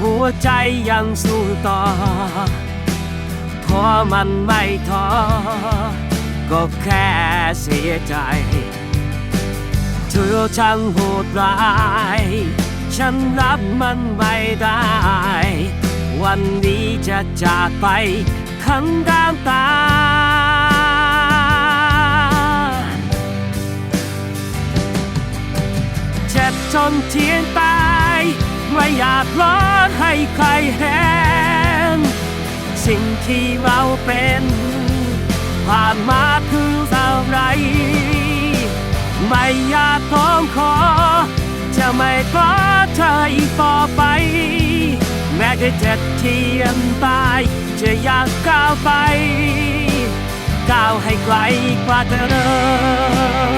หัวใจยังสู้ต่อท้อมันไม่ท้อก็แค่เสียใจ เธอช่างโหดร้าย ฉันรับมันไม่ได้ วันนี้จะจากไปทั้งน้ำตา เจ็บจนเทียนตา ไม่อยากร้อนให้ใครเห็นสิ่งที่เราเป็นผ่านมาคืออะไร ไม่อยากท้องขอ จะไม่ขอเธออีกต่อไป แม้จะเจ็บเทียนตาย จะอยากก้าวไป ก้าวให้ไกลกว่าเดิม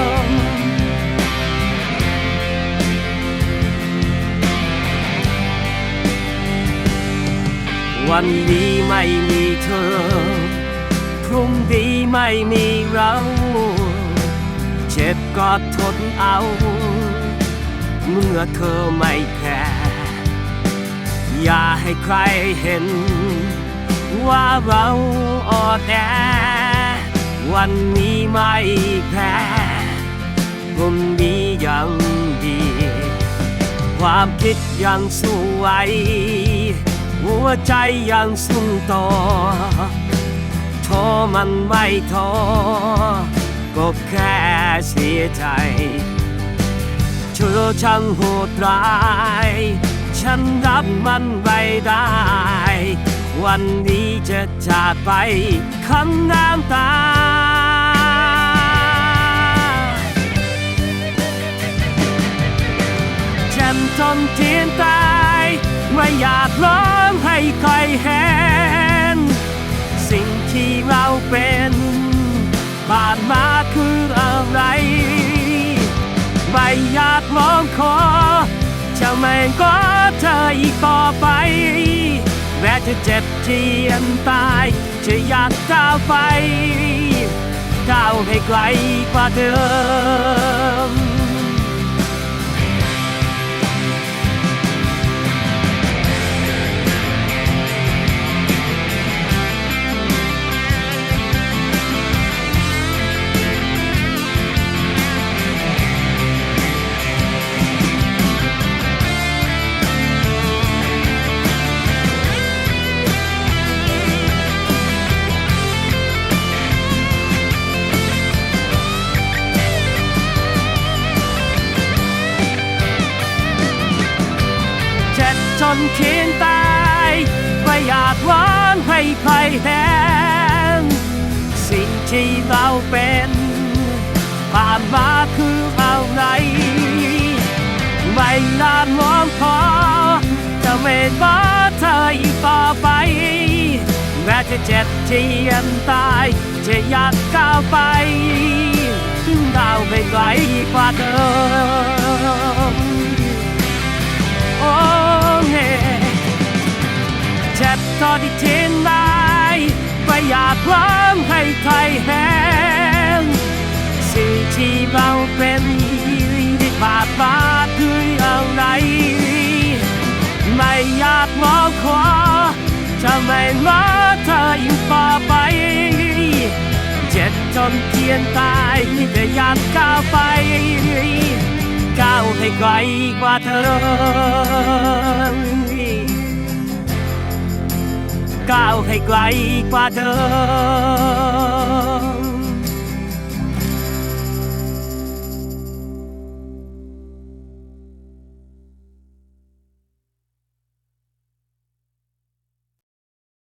วันนี้ไม่มีเธอ พรุ่งนี้ไม่มีเรา เจ็บก็ทนเอา เมื่อเธอไม่แคร์อย่าให้ใครเห็น ว่าเราอ่อนแอวันนี้ไม่แพ้พรุ่งนี้ยังดี ความคิดยังสู้ไหว หัวใจยังสู้ต่อท้อมันไม่ท้อก็แค่เสียใจ เธอช่างโหดร้าย ฉันรับมันไม่ได้ วันนี้จะจากไปคันน้ำตาฉันจนเทียนตาย ไม่อยากร้องให้ใครเห็น สิ่งที่เราเป็นผ่านมาคืออะไร ไม่อยากร้องขอ จะไม่ก็เธออีกต่อไปแม้จะเจ็บเทียนตาย จะอยากก้าวไปก้าวให้ไกลกว่าเดิม นเทียนตายไม่อยากหวานให้ใครเห็นสิ่งที่เราเป็นผ่านมาคืออะไรไม่นานมองพอจะไม่มาเธออีกต่อไปแม้จะเจ็บจียนตายจะอยากก้าวไปก้าวไปไกลกว่าเดิม เจ็บก็ที่ทิ้งได้ไม่อยากร้องให้ใครเห็นสิ่งที่เราเป็นที่ผ่านมาคืออะไรไม่อยากมองขอจะไม่รักเธออีกต่อไป เจ็บจนเทียนตายแต่อยากก้าวไปก้าวให้ไกลกว่าเธอ ก้าวให้